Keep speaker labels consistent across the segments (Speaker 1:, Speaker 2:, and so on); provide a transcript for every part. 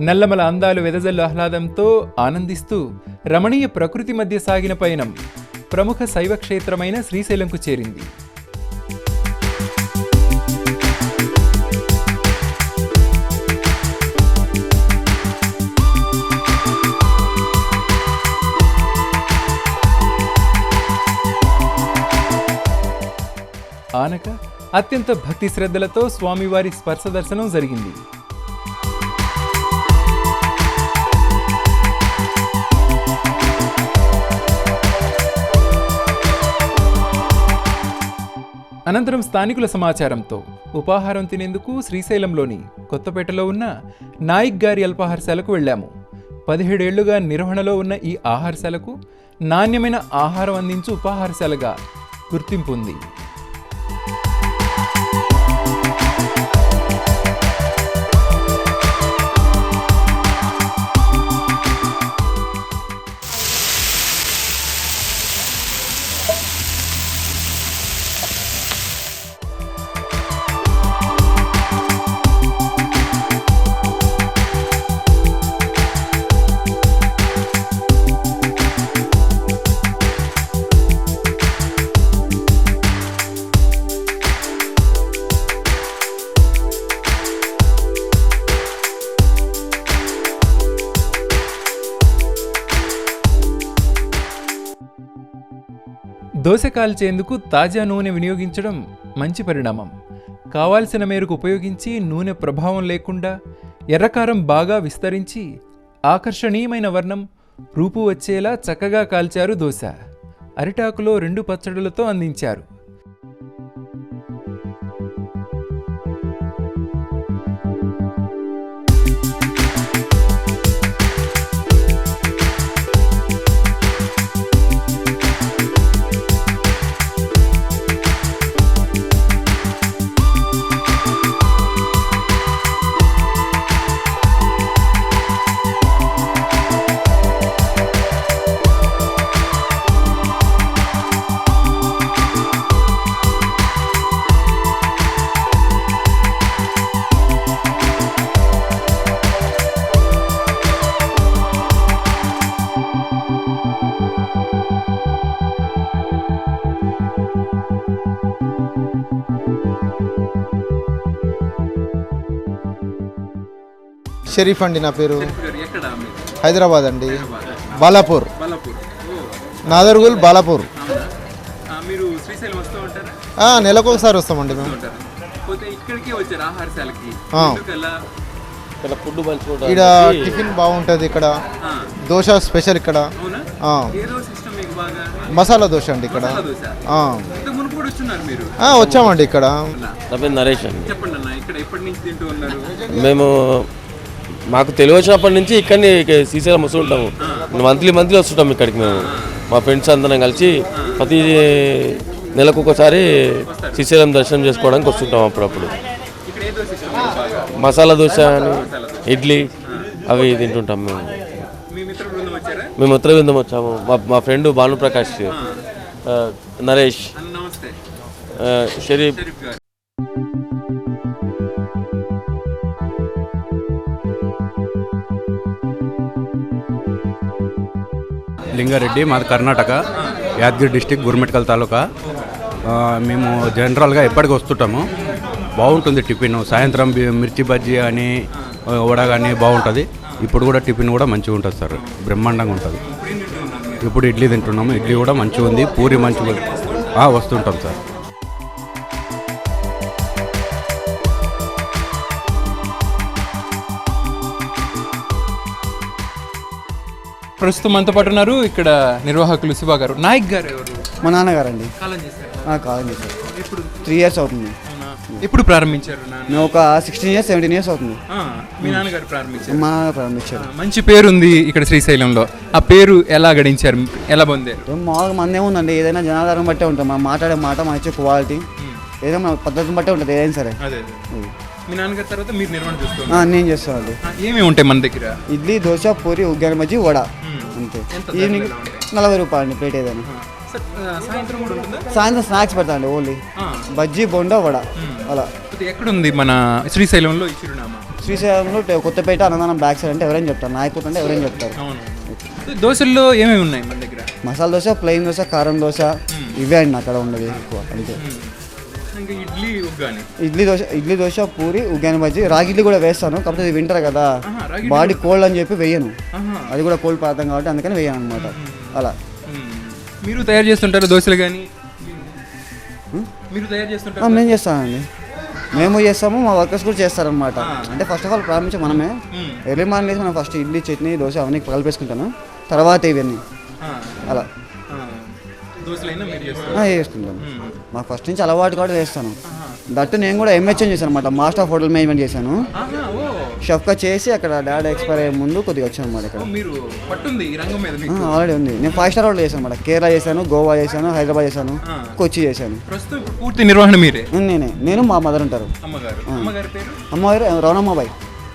Speaker 1: నల్లమల అందాలు వెదజల్లు ఆహ్లాదంతో ఆనందిస్తూ రమణీయ ప్రకృతి మధ్య సాగిన పయనం ప్రముఖ శైవ క్షేత్రమైన శ్రీశైలంకు చేరింది. ఆనక అత్యంత భక్తి శ్రద్ధలతో స్వామివారి స్పర్శ దర్శనం జరిగింది. అనంతరం స్థానికుల సమాచారంతో ఉపాహారం తినేందుకు శ్రీశైలంలోని కొత్తపేటలో ఉన్న నాయిక్ గారి అల్పాహారశాలకు వెళ్ళాము. పదిహేడేళ్ళుగా నిర్వహణలో ఉన్న ఈ ఆహారశాలకు నాణ్యమైన ఆహారం అందించు ఉపాహారశాలగా గుర్తింపు ఉంది. దోశ కాల్చేందుకు తాజా నూనె వినియోగించడం మంచి పరిణామం. కావాల్సిన మేరకు ఉపయోగించి నూనె ప్రభావం లేకుండా ఎర్రకారం బాగా విస్తరించి ఆకర్షణీయమైన వర్ణం రూపు వచ్చేలా చక్కగా కాల్చారు దోశ. అరిటాకులో రెండు పచ్చడులతో అందించారు.
Speaker 2: షరీఫ్ అండి నా పేరు. హైదరాబాద్ అండి. బాలాపూర్. నాదర్గుల్ బాలాపూర్.
Speaker 1: మీరు శ్రీశైలం వస్తూ ఉంటారా?
Speaker 2: ఆ, నెలకు ఒకసారి వస్తామండి మేము?
Speaker 3: ఇక్కడ
Speaker 2: టిఫిన్ బాగుంటుంది ఇక్కడ. దోశ స్పెషల్ ఇక్కడ.
Speaker 1: అవునా?
Speaker 2: ఆ,
Speaker 1: ఏ దోశ ఇష్టం మీకు బాగా?
Speaker 2: మసాలా దోశ అండి ఇక్కడ. వచ్చామండి ఇక్కడ.
Speaker 3: నరేష్ అండి.
Speaker 1: చెప్పండి అన్న ఇక్కడ ఎప్పటి నుంచి తింటూ ఉన్నారు?
Speaker 3: మేము మాకు తెలివి వచ్చినప్పటి నుంచి ఇక్కడనే శ్రీశైలం వస్తుంటాము మంత్లీ మంత్లీ వస్తుంటాం ఇక్కడికి మేము. మా ఫ్రెండ్స్ అందరం కలిసి ప్రతి నెలకు ఒకసారి శ్రీశైలం దర్శనం చేసుకోవడానికి వస్తుంటాం అప్పుడప్పుడు. మసాలా దోశ అని ఇడ్లీ అవి తింటుంటాం మేము.
Speaker 1: బృందం
Speaker 3: మేము ఉత్తర విందం వచ్చాము. మా మా ఫ్రెండ్ భానుప్రకాష్ నరేష్ షరీఫ్.
Speaker 4: లింగారెడ్డి మాది కర్ణాటక యాదగిరి డిస్టిక్ గుర్మెట్కల్ తాలూకా. మేము జనరల్గా ఎప్పటికి వస్తుంటాము. బాగుంటుంది టిఫిన్. సాయంత్రం మిర్చి బజ్జీ అని వడ కానీ బాగుంటుంది. ఇప్పుడు కూడా టిఫిన్ కూడా మంచిగా ఉంటుంది సార్. బ్రహ్మాండంగా ఉంటుంది. ఇప్పుడు ఇడ్లీ తింటున్నాము. ఇడ్లీ కూడా మంచిగా ఉంది పూరి మంచిగా వస్తుంటాం సార్.
Speaker 1: ప్రస్తుతం మనతో పాటు ఉన్నారు ఇక్కడ నిర్వాహకులు శివ గారు. నాయక్ గారు ఎవరు?
Speaker 5: మా నాన్నగారండి.
Speaker 1: కాలం చేశారు. ఇప్పుడు
Speaker 5: త్రీ ఇయర్స్ అవుతుంది?
Speaker 1: ఎప్పుడు ప్రారంభించారు
Speaker 5: మేము ఒక సిక్స్టీన్ ఇయర్స్ సెవెంటీన్ ఇయర్స్ అవుతుంది.
Speaker 1: మీ నాన్నగారు ప్రారంభించారు.
Speaker 5: మా ప్రారంభించారు.
Speaker 1: మంచి పేరు ఉంది ఇక్కడ శ్రీశైలంలో. ఆ పేరు ఎలా గడించారు? ఎలా పొందారు?
Speaker 5: మామూలుగా మందే ఉందండి. ఏదైనా జనాధారం బట్టే ఉంటుంది మనం మాట్లాడే మాట మన ఇచ్చే క్వాలిటీ ఏదైనా మన పద్ధతిని బట్టే ఉంటుంది. ఏదైనా సరే.
Speaker 1: అదే మీ నాన్నగారి తర్వాత మీరు నిర్వహణ
Speaker 5: ఆ,
Speaker 1: చూస్తున్నారు
Speaker 5: నేను చేస్తానండి
Speaker 1: ఆ, ఏమేమి ఉంటాయి మన దగ్గర?
Speaker 5: ఇడ్లీ దోశ పూరి ఉగ్గాని మజ్జి వడ. అంతే.
Speaker 1: ఎంత
Speaker 5: ఈవినింగ్
Speaker 1: ధరలు ఎలా ఉంటాయి?
Speaker 5: నలభై రూపాయలు అండి ప్లేట్ ఏదైనా.
Speaker 1: సాయంత్రం కూడా ఉంటుందా?
Speaker 5: సాయంత్రం స్నాక్స్ పెడతాండి ఓన్లీ. బజ్జీ బొండా వడ. అలా.
Speaker 1: ఎక్కడుంది మన శ్రీశైలంలో ఈ చిరునామా?
Speaker 5: శ్రీశైలంలో టే- కొత్తపేట అన్నదానం బ్యాక్ సైడ్ అంటే ఎవరైనా చెప్తారు. నాయకుడు అంటే ఎవరైనా చెప్తారు.
Speaker 1: అవును. దోశల్లో ఏమేమి ఉన్నాయి మన దగ్గర?
Speaker 5: మసాలా దోశ ప్లెయిన్ దోశ కారం దోశ ఇవే అండి అక్కడ ఉండేది ఎక్కువ. అంతే.
Speaker 1: ఇడ్లీ ఉగ్గాని.
Speaker 5: ఇడ్లీ దోశ ఇడ్లీ దోశ పూరి ఉగ్గాని బజ్జీ. రాగి ఇడ్లీ కూడా వేస్తాను. కాకపోతే ఇది వింటర్ కదా. బాడీ కోల్డ్ అని చెప్పి వేయను. అది కూడా కోల్డ్ పదార్థం కాబట్టి అందుకని వేయను అనమాట అలా.
Speaker 1: మీరు తయారు చేస్తుంటారు దోశలు కానీ మీరు తయారు చేస్తుంటారు
Speaker 5: మేము చేస్తామండి. మేము చేస్తాము మా వర్కర్స్ కూడా చేస్తారనమాట అంటే ఫస్ట్ ఆఫ్ ఆల్ ప్రారంభించి మనమే. ఎర్లీ మార్నింగ్ మనం ఫస్ట్ ఇడ్లీ చట్నీ దోశ అవన్నీ కలిపేసుకుంటాను. తర్వాత ఇవన్నీ. అలా.
Speaker 1: దోశలైనా మీరు చేస్తారు.
Speaker 5: మాకు ఫస్ట్ నుంచి అలవాటు కూడా చేస్తాను. దట్టు నేను కూడా ఎంహెచ్ఎం చేశాను అనమాట మాస్టర్ ఆఫ్ హోటల్ మేనేజ్మెంట్ చేశాను. షెఫ్గా చేసి అక్కడ డాడీ ఎక్స్పైర్ అయ్యే ముందు కొద్దిగా వచ్చాను అనమాట ఇక్కడ.
Speaker 1: ఓ, మీరు పట్టుంది ఈ రంగం మీద మీకు.
Speaker 5: ఆల్రెడీ ఉంది. నేను ఫైవ్ స్టార్ హోటల్ చేశాను అనమాట కేరళ చేశాను గోవా చేశాను హైదరాబాద్ చేశాను. కొచ్చి చేశాను.
Speaker 1: ప్రస్తుతం ఇప్పుడు పూర్తి నిర్వహణ మీరే?
Speaker 5: నేనే నేను. మా మదర్ ఉంటారు.
Speaker 1: అమ్మగారు. అమ్మగారి పేరు?
Speaker 5: అమ్మగారు రవణమ్మాబాయి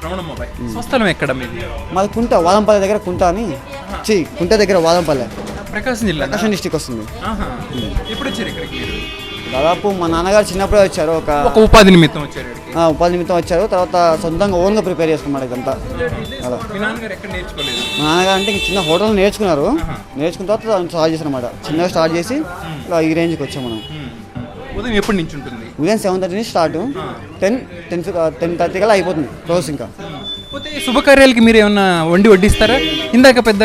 Speaker 1: రమణమ్మబాయ్ స్వస్థలం ఎక్కడ మీది?
Speaker 5: మాది కుంట వాదంపల్లి దగ్గర కుంట అని. చి కుంట దగ్గర వాదంపల్లె.
Speaker 1: ప్రకాశం జిల్లా
Speaker 5: ప్రకాశం డిస్టిక్ వస్తుంది.
Speaker 1: ఎప్పుడు వచ్చారు ఇక్కడికి మీరు?
Speaker 5: దాదాపు మా నాన్నగారు చిన్నప్పుడే వచ్చారు ఒక
Speaker 1: ఒక ఉపాధి నిమిత్తం వచ్చారు ఇక్కడికి.
Speaker 5: ఆ, ఉపాధి నిమిత్తం వచ్చారు తర్వాత సొంతంగా ఓన్గా ప్రిపేర్ చేసుకున్నాడు ఇదంతా. అలా.
Speaker 1: మీ నాన్నగారు ఎక్కడ నేర్చుకోలేదు?
Speaker 5: మా నాన్నగారు అంటే చిన్న హోటల్ నేర్చుకున్నారు. నేర్చుకున్న తర్వాత దాన్ని స్టార్ట్ చేశారు అనమాట చిన్నగా స్టార్ట్ చేసి ఇలా ఈ రేంజ్కి వచ్చాం మనం.
Speaker 1: ఉదయం ఎప్పటి నుంచి ఉంటుంది?
Speaker 5: ఉదయం సెవెన్ థర్టీ నుంచి start. Ten ten ten thirty కల్లా అయిపోతుంది క్లోజ్ ఇంకా.
Speaker 1: పోతే శుభకార్యాలకి మీరు ఏమన్నా వండి వడ్డిస్తారా? ఇందాక పెద్ద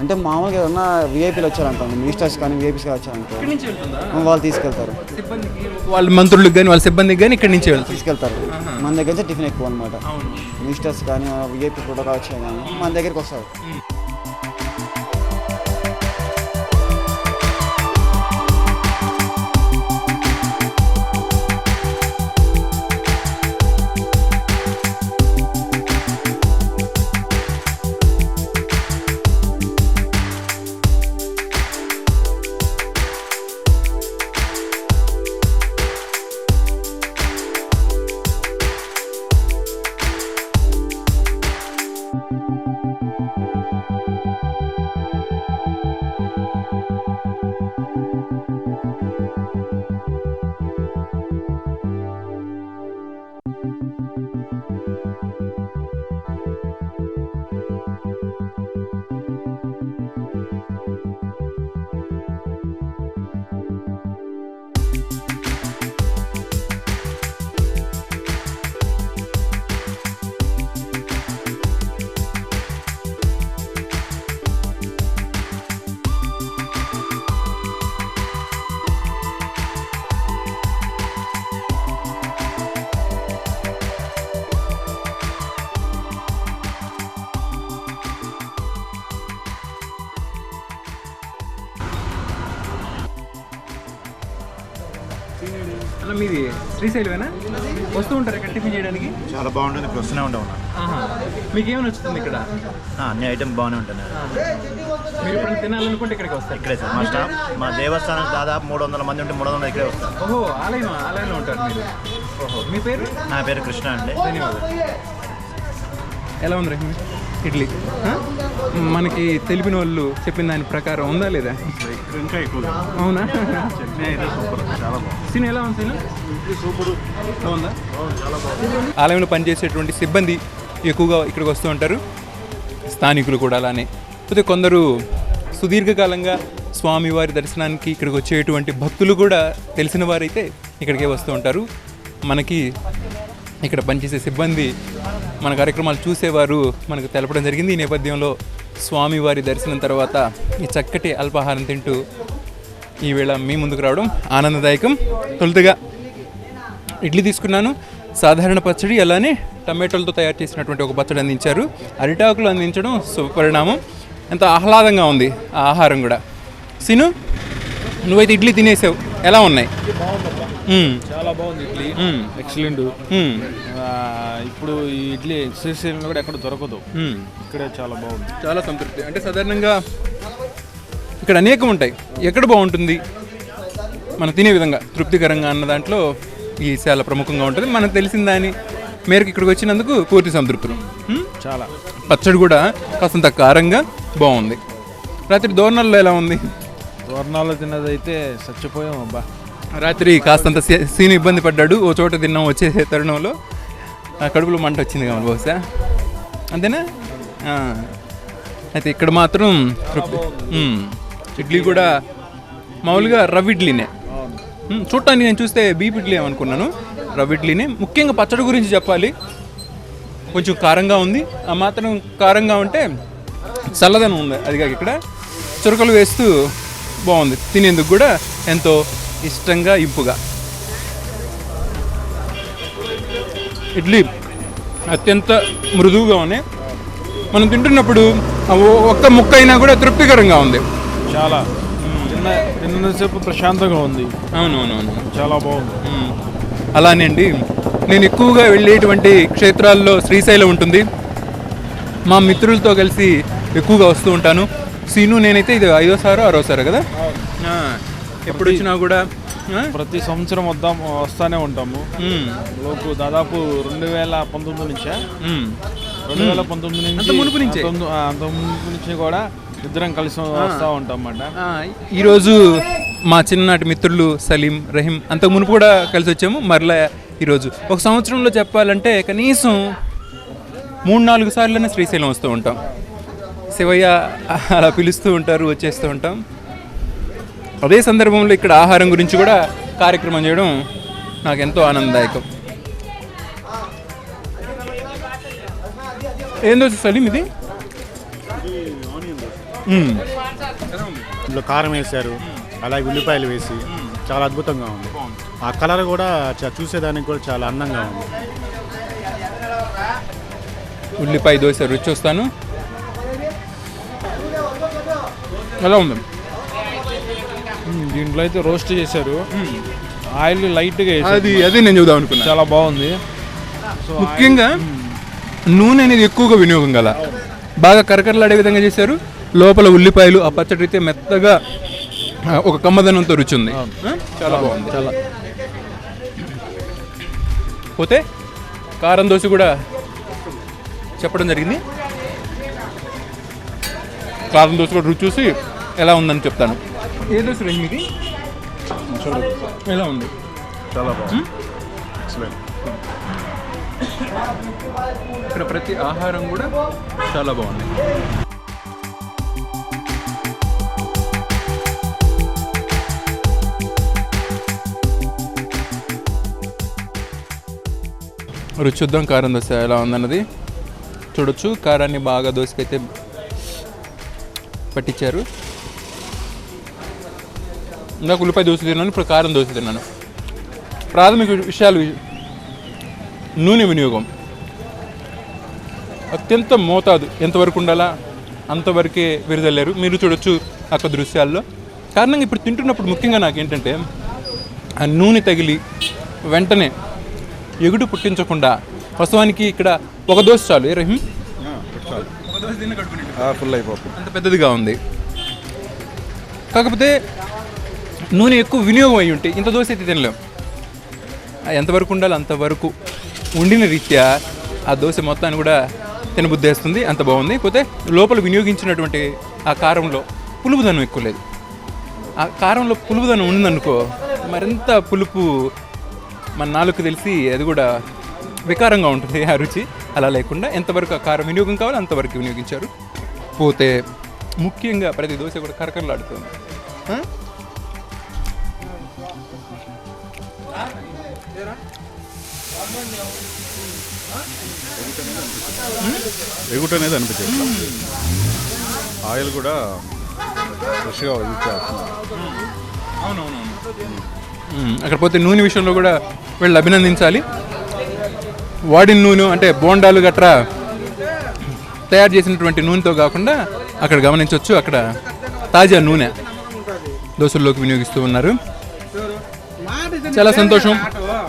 Speaker 5: అంటే మామూలుగా ఏదన్నా విఐపీలు వచ్చారనుకోండి మినిస్టర్స్ కానీ విఐపీస్ కానీ వచ్చారనుకో వాళ్ళు తీసుకెళ్తారు.
Speaker 1: వాళ్ళ మంత్రులకు కానీ వాళ్ళ సిబ్బందికి కానీ ఇక్కడి నుంచి
Speaker 5: తీసుకెళ్తారు. మన దగ్గర నుంచి టిఫిన్ ఎక్కువ అనమాట మినిస్టర్స్ కానీ విఐపీ ప్రోటోకాల్ వచ్చాయి కానీ మన దగ్గరికి వస్తారు.
Speaker 1: శ్రీశైలమేనా? వస్తూ ఉంటారు ఇక్కడ టిఫిన్ చేయడానికి?
Speaker 6: చాలా బాగుంటుంది ఇప్పుడు వస్తూనే ఉంటాం.
Speaker 1: ఆహా. మీకు ఏమైనా వస్తుంది ఇక్కడ
Speaker 6: అన్ని ఐటమ్ బాగానే ఉంటుంది
Speaker 1: మీరు ఇప్పుడు తినాలనుకుంటే ఇక్కడికి వస్తారు.
Speaker 6: ఇక్కడే సార్ మా స్టాఫ్ మా దేవస్థానం దాదాపు మూడు వందల మంది ఉంటే మూడు వందల ఇక్కడే వస్తారు.
Speaker 1: ఓహో ఆలయం ఆలయంలో ఉంటారు మీరు. ఓహో. మీ పేరు?
Speaker 6: నా పేరు కృష్ణ అండి.
Speaker 1: ధన్యవాదాలు. ఎలా ఉంది రహీమ్? ఇడ్లీ? మనకి తెలిపిన వాళ్ళు చెప్పిన దాని ప్రకారం ఉందా లేదా?
Speaker 6: ఇంకా ఎక్కువ.
Speaker 1: అవునా? సినిమా ఎలా ఉంది సూపర్. ఆలయంలో పనిచేసేటువంటి సిబ్బంది ఎక్కువగా ఇక్కడికి వస్తూ ఉంటారు. స్థానికులు కూడా అలానే. అయితే కొందరు సుదీర్ఘకాలంగా స్వామివారి దర్శనానికి ఇక్కడికి వచ్చేటువంటి భక్తులు కూడా తెలిసిన వారైతే ఇక్కడికే వస్తూ ఉంటారు. మనకి ఇక్కడ పనిచేసే సిబ్బంది మన కార్యక్రమాలు చూసేవారు. మనకు తెలపడం జరిగింది. ఈ నేపథ్యంలో స్వామివారి దర్శనం తర్వాత ఈ చక్కటి అల్పాహారం తింటూ ఈవేళ మీ ముందుకు రావడం ఆనందదాయకం. తొలుతగా ఇడ్లీ తీసుకున్నాను. సాధారణ పచ్చడి అలానే టమాటోలతో తయారు చేసినటువంటి ఒక పచ్చడి అందించారు. అరిటాకులు అందించడం సుపరిణామం. ఎంత ఆహ్లాదంగా ఉంది ఆ ఆహారం కూడా. సిను నువ్వైతే ఇడ్లీ తినేసావు. ఎలా ఉన్నాయి.
Speaker 7: చాలా బాగుంది ఇడ్లీ. ఎక్సలెంట్. ఇప్పుడు ఈ ఇడ్లీ శ్రీశైలంలో కూడా ఎక్కడ దొరకదు. ఇక్కడే చాలా బాగుంది.
Speaker 1: చాలా సంతృప్తి. అంటే సాధారణంగా ఇక్కడ అనేకం ఉంటాయి. ఎక్కడ బాగుంటుంది? మనం తినే విధంగా తృప్తికరంగా అన్న దాంట్లో ఈ చాలా ప్రముఖంగా ఉంటుంది. మనకు తెలిసిన దాని మేరకు ఇక్కడికి వచ్చినందుకు పూర్తి సంతృప్తులు?
Speaker 7: చాలా.
Speaker 1: పచ్చడి కూడా కాస్తంత కారంగా బాగుంది. రాత్రి దోరణాల్లో ఎలా ఉంది?
Speaker 7: వర్ణాలు తిన్నదైతే చచ్చిపోయాం అబ్బా.
Speaker 1: రాత్రి కాస్తంత సీన్ ఇబ్బంది పడ్డాడు ఓ చోట తిన్నాం వచ్చే తరుణంలో ఆ కడుపులో మంట వచ్చింది కావాలి బహుశా. అంతేనా? అయితే ఇక్కడ మాత్రం ఇడ్లీ కూడా మామూలుగా రవ్వ ఇడ్లీనే. చూడటానికి నేను చూస్తే బీప్ ఇడ్లీ అనుకున్నాను రవ్వ ఇడ్లీనే. ముఖ్యంగా పచ్చడి గురించి చెప్పాలి. కొంచెం కారంగా ఉంది. ఆ మాత్రం కారంగా ఉంటే చల్లదనం ఉంది. అది కాక ఇక్కడ చురకలు వేస్తూ బాగుంది. తినేందుకు కూడా ఎంతో ఇష్టంగా ఇంపుగా. ఇడ్లీ అత్యంత మృదువుగా ఉన్నాయి. మనం తింటున్నప్పుడు ఒక్క ముక్క అయినా కూడా తృప్తికరంగా ఉంది.
Speaker 7: చాలా. తిన్న తిన్నంతసేపు ప్రశాంతంగా ఉంది.
Speaker 1: అవునవునవును.
Speaker 7: చాలా బాగుంది.
Speaker 1: అలానే అండి నేను ఎక్కువగా వెళ్ళేటువంటి క్షేత్రాల్లో శ్రీశైలం ఉంటుంది. మా మిత్రులతో కలిసి ఎక్కువగా వస్తూ ఉంటాను. సీను నేనైతే ఇది ఐదోసారో ఆరోసారో కదా? ఆ, ఎప్పుడు వచ్చినా కూడా?
Speaker 7: ప్రతి సంవత్సరం వద్దాం వస్తానే ఉంటాము. లోపు దాదాపు రెండు వేల పంతొమ్మిది నుంచే. రెండు వేల పంతొమ్మిది నుంచి
Speaker 1: అంత మునుపు నుంచే?
Speaker 7: అంత మునుపు నుంచి కూడా ఇద్దరం కలిసి వస్తూ ఉంటాం అన్నమాట
Speaker 1: ఈరోజు మా చిన్ననాటి మిత్రులు సలీం రహీం అంతకు మునుపు కూడా కలిసి వచ్చాము మరలా ఈరోజు ఒక సంవత్సరంలో చెప్పాలంటే కనీసం మూడు నాలుగు సార్లనే శ్రీశైలం వస్తూ ఉంటాం. శివయ్య అలా పిలుస్తూ ఉంటారు వచ్చేస్తూ ఉంటాం. అదే సందర్భంలో ఇక్కడ ఆహారం గురించి కూడా కార్యక్రమం చేయడం నాకు ఎంతో ఆనందదాయకం. ఏం దోశ సలీం ఇది.
Speaker 8: ఇందులో కారం వేశారు అలాగే ఉల్లిపాయలు వేసి చాలా అద్భుతంగా ఉంది. ఆ కలర్ కూడా చూసేదానికి కూడా చాలా అందంగా ఉంది.
Speaker 1: ఉల్లిపాయ దోశ రుచి చూస్తాను. ఎలా ఉంది?
Speaker 7: దీంట్లో అయితే రోస్ట్ చేశారు. ఆయిల్ లైట్గా
Speaker 1: అది అదే నేను చూద్దాం అనుకున్నా.
Speaker 7: చాలా బాగుంది. సో
Speaker 1: ముఖ్యంగా నూనె అనేది ఎక్కువగా వినియోగం గల. బాగా కరకరలాడే విధంగా చేశారు. లోపల ఉల్లిపాయలు ఆ పచ్చడి అయితే మెత్తగా ఒక కమ్మదనంతో రుచి ఉంది చాలా బాగుంది. చాలా. పోతే కారం దోశ కూడా చెప్పడం జరిగింది. కారం దోశ కూడా రుచి చూసి ఎలా ఉందని చెప్తాను. ఏ దోశ రండి మీది? ఎలా ఉంది?
Speaker 8: చాలా బాగుంది. ఎక్సలెంట్.
Speaker 1: ఇక్కడ ప్రతి ఆహారం కూడా చాలా బాగుంది. రుచి చూద్దాం కారం దోశ ఎలా ఉందన్నది. చూడొచ్చు కారాన్ని బాగా దోశకైతే పట్టించారు. ఇందాక ఉల్లిపాయ దోశ తిన్నాను ఇప్పుడు కారం దోశ తిన్నాను. ప్రాథమిక విషయాలు నూనె వినియోగం. అత్యంత మోతాదు. ఎంతవరకు ఉండాలా అంతవరకే విరుదల్లేరు మీరు చూడొచ్చు అక్కడ దృశ్యాల్లో. కారణంగా ఇప్పుడు తింటున్నప్పుడు ముఖ్యంగా నాకు ఏంటంటే ఆ నూనె తగిలి వెంటనే ఎగుడు పుట్టించకుండా వాస్తవానికి ఇక్కడ ఒక దోశ చాలు. ఏ రహీం?
Speaker 8: ఫుల్ అయిపోతుంది.
Speaker 1: అంత పెద్దదిగా ఉంది. కాకపోతే నూనె ఎక్కువ వినియోగం అయి ఉంటే ఇంత దోశ అయితే తినలేం. ఎంతవరకు ఉండాలి అంతవరకు ఉండిన రీత్యా ఆ దోశ మొత్తాన్ని కూడా తినబుద్ధేస్తుంది అంత బాగుంది. పోతే లోపల వినియోగించినటువంటి ఆ కారంలో పులుపుదనం ఎక్కువ లేదు. ఆ కారంలో పులుపుదనం ఉందనుకో మరింత పులుపు మన నాలుగు తెలిసి అది కూడా వికారంగా ఉంటుంది ఆ రుచి. అలా లేకుండా ఎంతవరకు ఆ కారం వినియోగం కావాలో అంతవరకు వినియోగించారు. పోతే ముఖ్యంగా ప్రతి దోశ కూడా కరకరలాడుతుంది. ఆ?
Speaker 8: ఎగుట అనేది అనిపించదు. ఆయిల్ కూడా ఫ్రెష్గా యూజ్ చేస్తున్నారు
Speaker 1: మ్మ్. అక్కడ పోతే నూనె విషయంలో కూడా వీళ్ళు అభినందించాలి. వాడిన నూనె అంటే బోండాలు గట్రా తయారు చేసినటువంటి నూనెతో కాకుండా అక్కడ గమనించవచ్చు అక్కడ తాజా నూనె దోశల్లోకి వినియోగిస్తూ ఉన్నారు. చాలా సంతోషం.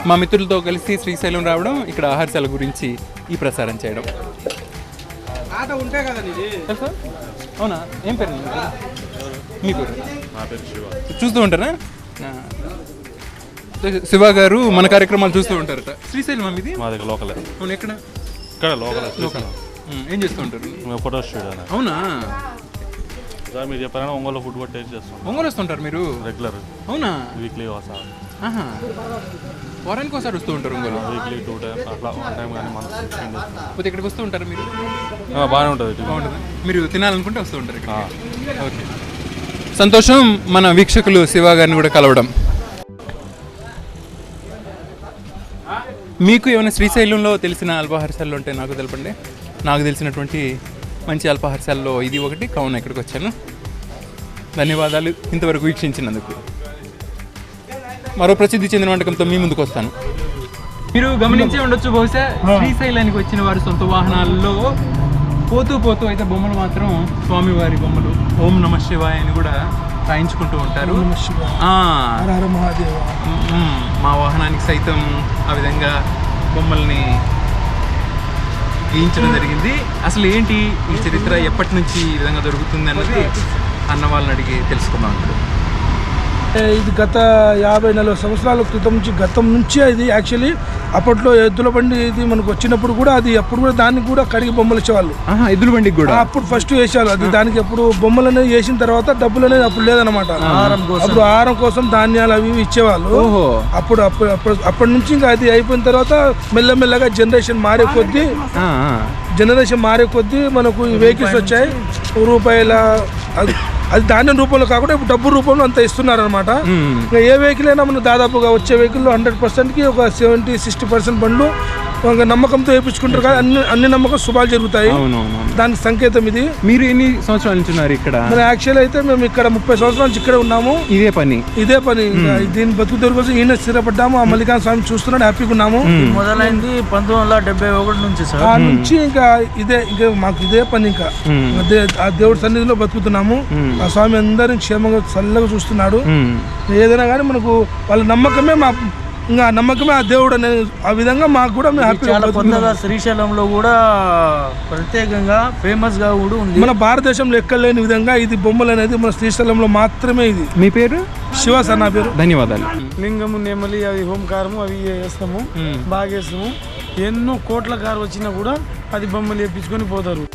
Speaker 1: మా మిత్రులతో కలిసి శ్రీశైలం రావడం ఇక్కడ ఆహారశాల గురించి ఈ ప్రసారం చేయడం? అవునా? ఏం పేరు? మీ పేరు? చూస్తూ ఉంటారా. శివ గారు మన కార్యక్రమాలు చూస్తూ ఉంటారట. శ్రీశైలం ఇది?
Speaker 8: మా దగ్గర లోకలే.
Speaker 1: అవును ఎక్కడ?
Speaker 8: ఇక్కడ లోకలే
Speaker 1: ఏం చేస్తూ ఉంటారు?
Speaker 8: ఫోటో స్టూడియో
Speaker 1: అవునా?
Speaker 9: సార్ మీరు చెప్పారని ఒంగోలు ఫుడ్ కూడా టేస్ట్ చేస్తాం.
Speaker 1: ఒంగోలు వస్తుంటారు మీరు?
Speaker 9: రెగ్యులర్
Speaker 1: అవునా?
Speaker 9: వీక్లీ సార్
Speaker 1: ఆహా. వారానికి ఒకసారి వస్తూ ఉంటారు ఒంగోలు?
Speaker 9: వీక్లీ టూ టైమ్స్ అట్లా వన్ టైం కానీ మంత్
Speaker 1: పోతే ఇక్కడికి వస్తూ ఉంటారు మీరు?
Speaker 9: బాగానే ఉంటుంది.
Speaker 1: బాగుంటుంది. మీరు తినాలనుకుంటే వస్తూ ఉంటారు ఇక్కడ ఓకే. సంతోషం మన వీక్షకులు శివ గారిని కూడా కలవడం. మీకు ఏమైనా శ్రీశైలంలో తెలిసిన అల్పాహారశాలలు ఉంటే నాకు తెలపండి. నాకు తెలిసినటువంటి మంచి అల్పాహారశాలలో ఇది ఒకటి. కావున ఇక్కడికి వచ్చాను? ధన్యవాదాలు. ఇంతవరకు వీక్షించినందుకు. మరో ప్రసిద్ధి చెందిన వంటకంతో మీ ముందుకు వస్తాను. మీరు గమనించే ఉండొచ్చు బహుశా శ్రీశైలానికి వచ్చిన వారి సొంత వాహనాల్లో పోతూ పోతూ అయితే బొమ్మలు మాత్రం స్వామివారి బొమ్మలు ఓం నమ శివాయ అని కూడా రాయించుకుంటూ ఉంటారు. మా వాహనానికి సైతం ఆ విధంగా బొమ్మల్ని గీయించడం జరిగింది. అసలు ఏంటి ఈ చరిత్ర ఎప్పటి నుంచి ఈ విధంగా దొరుకుతుంది అన్నది అన్న వాళ్ళని అడిగి తెలుసుకున్నాం ఇప్పుడు.
Speaker 10: ఇది గత యాభై నలభై సంవత్సరాల క్రితం నుంచి గతం నుంచి ఇది యాక్చువల్లీ అప్పట్లో ఎద్దుల బండి ఇది మనకు వచ్చినప్పుడు కూడా అది అప్పుడు కూడా దానికి కూడా కడిగి బొమ్మలు ఇచ్చేవాళ్ళు.
Speaker 1: ఎద్దుల బండికి కూడా?
Speaker 10: అప్పుడు ఫస్ట్ వేసేవాళ్ళు. అది దానికి ఎప్పుడు బొమ్మలు అనేది వేసిన తర్వాత డబ్బులు అనేది అప్పుడు లేదనమాట అప్పుడు ఆహారం కోసం ధాన్యాలు అవి ఇచ్చేవాళ్ళు.
Speaker 1: ఓహో.
Speaker 10: అప్పుడు అప్పుడు అప్పుడు అప్పటి నుంచి ఇంకా అది అయిపోయిన తర్వాత మెల్లమెల్లగా జనరేషన్ మారే కొద్దీ. జనరేషన్ మారే కొద్దీ మనకు ఈ వెహికల్స్ వచ్చాయి. రూపాయల అది ధాన్యం రూపంలో కాకుండా ఇప్పుడు డబ్బు రూపంలో అంత ఇస్తున్నారు అనమాట
Speaker 1: మ్మ్.
Speaker 10: ఇంకా ఏ వెహికల్ అయినా మనం దాదాపుగా వచ్చే వెహికల్లో హండ్రెడ్ పర్సెంట్కి ఒక సెవెంటీ సిక్స్టీ పర్సెంట్ బండ్లు నమ్మకంతో వేయించుకుంటారు కానీ అన్ని అన్ని నమ్మకం శుభాలు జరుగుతాయి. దానికి సంకేతం ఇది.
Speaker 1: మీరు ఎన్ని సంవత్సరాల నుంచి ఉన్నారు ఇక్కడ?
Speaker 10: మన యాక్చువల్ అయితే మేము ఇక్కడ ముప్పై సంవత్సరాల నుంచి ఇక్కడే ఉన్నాము.
Speaker 1: ఇదే పని.
Speaker 10: ఇదే పని. దీని బతుకు తెరుగు కోసం ఈయన స్థిరపడ్డాము. ఆ మల్లికార్జున స్వామి చూస్తున్నాడు హ్యాపీగా ఉన్నాము.
Speaker 5: మొదలైంది పంతొమ్మిది వందల డెబ్బై ఒకటి నుంచి సార్.
Speaker 10: ఆ నుంచి ఇంకా ఇదే ఇంకా మాకు ఇదే పని ఇంకా. ఆ దేవుడి సన్నిధిలో బతుకుతున్నాము. ఆ స్వామి అందరిని క్షేమంగా చల్లగా చూస్తున్నాడు. ఏదైనా కానీ మనకు వాళ్ళ నమ్మకమే మా ఇంకా నమ్మకమే ఆ దేవుడు అనేది ఆ విధంగా మాకు కూడా
Speaker 5: చాలా. కొత్తగా శ్రీశైలంలో కూడా ప్రత్యేకంగా ఫేమస్గా కూడా ఉంది.
Speaker 10: మన భారతదేశంలో ఎక్కడ లేని విధంగా ఇది బొమ్మలు అనేది మన శ్రీశైలంలో మాత్రమే ఇది.
Speaker 1: మీ పేరు?
Speaker 10: శివ సార్ నా పేరు.
Speaker 1: ధన్యవాదాలు.
Speaker 10: లింగము నెమలి అవి హోంకారము అవి వేస్తాము బాగా వేస్తాము ఎన్నో కోట్ల కారు వచ్చినా కూడా అది బొమ్మలు వేపించుకొని పోతారు.